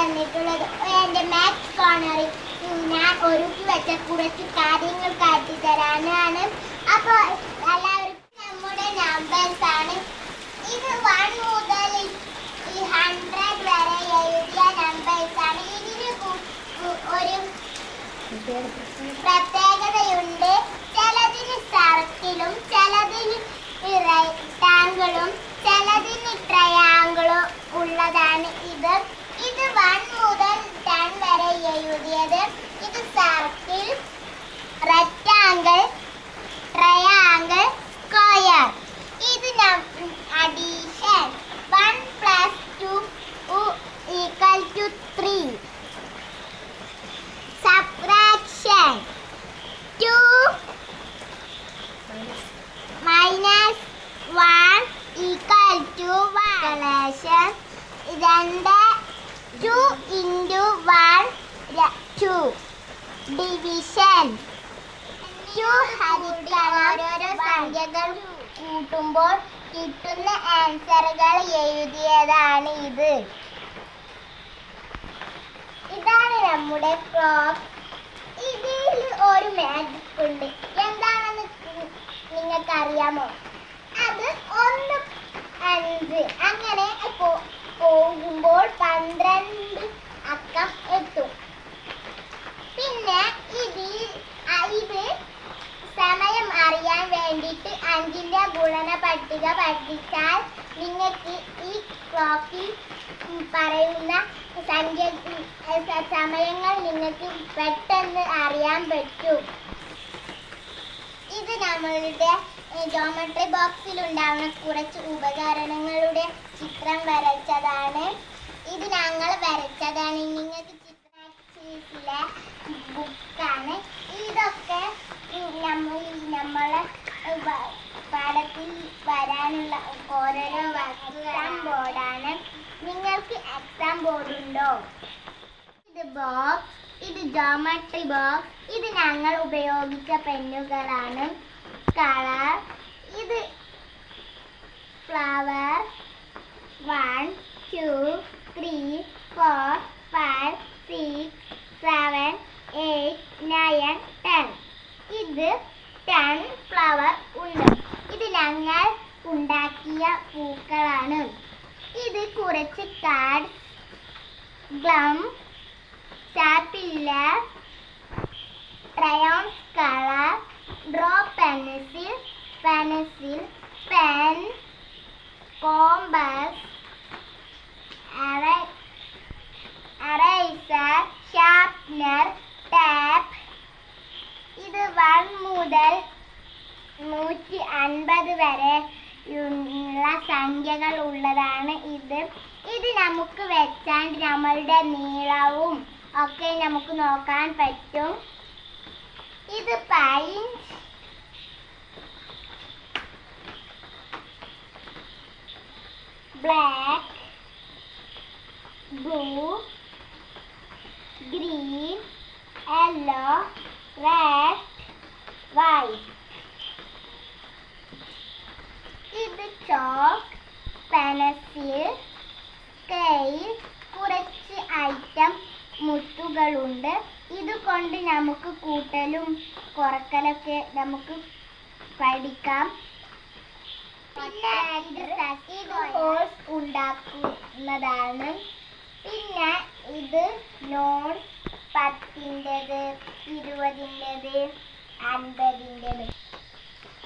വന്നിട്ടുള്ളത്. എന്റെ മാത്സ് കോർണറിൽ ഞാൻ ഒരുക്കി വെച്ച കുറച്ച് കാര്യങ്ങൾ കാട്ടി തരാനാണ്. അപ്പോൾ എല്ലാവർക്കും നമ്മുടെ നമ്പേഴ്സ് ആണ്. ഇത് വൺ മുതൽ ഈ ഹൺഡ്രഡ് വരെ എഴുതിയ നമ്പേഴ്സ് ആണ്. ഇതിന് ഒരു പ്രത്യേകതയുണ്ട്. ചിലതിന് സർക്കിളും ചിലതിന് റെക്ടാങ്കിളും ചിലതിന് ട്രയാങ്കിളും ഉള്ളതാണ് ഇത് ഇത് വൺ മുതൽ ടെൻ വരെ എഴുതിയത് ഇത് സർക്കിൾ റെക്ടാങ്കിൾ ട്രയാങ്കിൾ സ്ക്വയർ ഇത് addition one plus two equal to three subtraction 2 minus 1 equal to 1 calculation രണ്ട് 2 into 1 2 division. 2 ഹരിക്കണം ഓരോരോ സംഖ്യകൾ കൂട്ടുമ്പോൾ കിട്ടുന്ന ആൻസറുകൾ എഴുതിയതാണ് ഇത്. ഇതാണ് നമ്മുടെ ക്ലോക്ക് ഇതിൽ ഒരു മാജിക് ഉണ്ട്. എന്താണെന്ന് നിങ്ങൾക്ക് അറിയാമോ അത് ഒന്ന് അഞ്ച്. അങ്ങനെ പോകുമ്പോൾ പന്ത്രണ്ട് അക്കം എത്തും പിന്നെ ഇതിൽ അ- ഇത് സമയം അറിയാൻ വേണ്ടിയിട്ട് അഞ്ചിന്റെ ഗുണന പട്ടിക പഠിച്ചാൽ നിങ്ങൾക്ക് ഈ ക്ലോക്കിൽ പറയുന്ന സംഖ്യ സമയങ്ങൾ നിങ്ങൾക്ക് പെട്ടെന്ന് അറിയാൻ പറ്റും. ഇത് നമ്മളുടെ ജോമെട്രി ബോക്സിൽ ഉണ്ടാവുന്ന കുറച്ച് ഉപകരണങ്ങളുടെ ചിത്രം വരച്ചതാണ്. ഇത് ഞങ്ങൾ വരച്ചതാണ്. നിങ്ങൾക്ക് ചിത്രത്തിലെ ബോക്സ് ഇത് ജോമെട്രി ബോക്സ് ഇത് ഞങ്ങൾ ഉപയോഗിച്ച പെന്നുകളാണ്. കളർ ഇത് flower one two three four five six seven eight nine ten ഇത് ടെൻ ഫ്ലവർ ഉണ്ട്. ഇത് ഞങ്ങൾ ഉണ്ടാക്കിയ പൂക്കളാണ്. ഇത് കുറച്ച് കാർഡ് ഗ്ലം ടാപ്പില്ല crayons colour draw pencil pencil pen compass eraser sharpener tape ഇത് വൺ മുതൽ നൂറ്റി അൻപത് വരെ ഉള്ള സംഖ്യകൾ ഉള്ളതാണ് ഇത്. ഇത് നമുക്ക് വെച്ചാൽ നമ്മളുടെ നീളവും ഒക്കെ നമുക്ക് നോക്കാൻ പറ്റും. ഇത് pen. Black blue green yellow red white ഇത് ചോക്ക് പെൻസിൽ സ്കെയിൽ കുറച്ച് ഐറ്റം മുത്തുകളുണ്ട് ഇത് കൊണ്ട് നമുക്ക് കൂട്ടലും കുറക്കലൊക്കെ നമുക്ക് പഠിക്കാം. പിന്നെ ഇത് സ- ഇത് ഹോൾസ് ഉണ്ടാക്കുന്നതാണ്. പിന്നെ ഇത് നോട്ട്സ് പത്തിന്റെത് ഇരുപതിന്റെത് അൻപതിന്റെത്.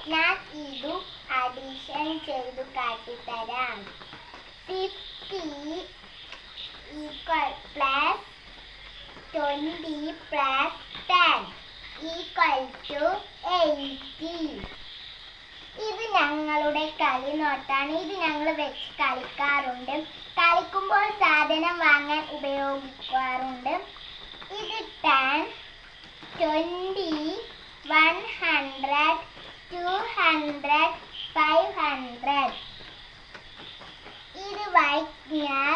ഞാൻ ഇത് അഡീഷൻ ചെയ്തു കാട്ടിത്തരാം. Fifty equal plus twenty plus ten equal to eighty ഇത് ഞങ്ങളുടെ കളി നോട്ടാണ്. ഇത് ഞങ്ങൾ വെച്ച് കളിക്കാറുണ്ട്. കളിക്കുമ്പോൾ സാധനം വാങ്ങാൻ ഉപയോഗിക്കാറുണ്ട്. ഇത് ten twenty one hundred two hundred five hundred ഇത് വൈറ്റ്നർ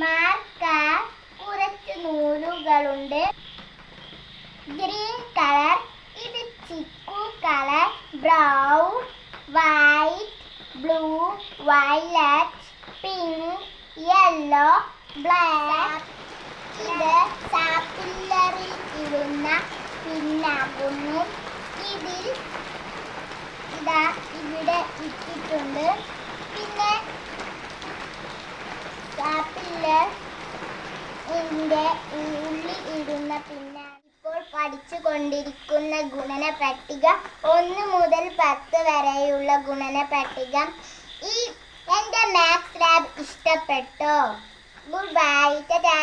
മാർക്കർ കുറച്ച് നൂലുകളുണ്ട്. ഗ്രീൻ കളർ ഇത് chikoo colour brown white blue violet yellow black. ഇത് സാപ്പില്ലറിൽ ഇടുന്ന പിന്നാകുന്നു. ഇതിൽ ഇതാ ഇവിടെ ഇട്ടിട്ടുണ്ട്. പിന്നെ സാപ്പില്ലർ ഇതിന്റെ ഉള്ളി ഇടുന്ന പിന്നെ ഇപ്പോൾ പഠിച്ചു കൊണ്ടിരിക്കുന്ന ഗുണന പട്ടിക ഒന്ന് മുതൽ പത്ത് വരെയുള്ള ഗുണന പട്ടിക. ഈ എന്റെ മാത്സ് ലാബ് ഇഷ്ടപ്പെട്ടോ? Good bye tata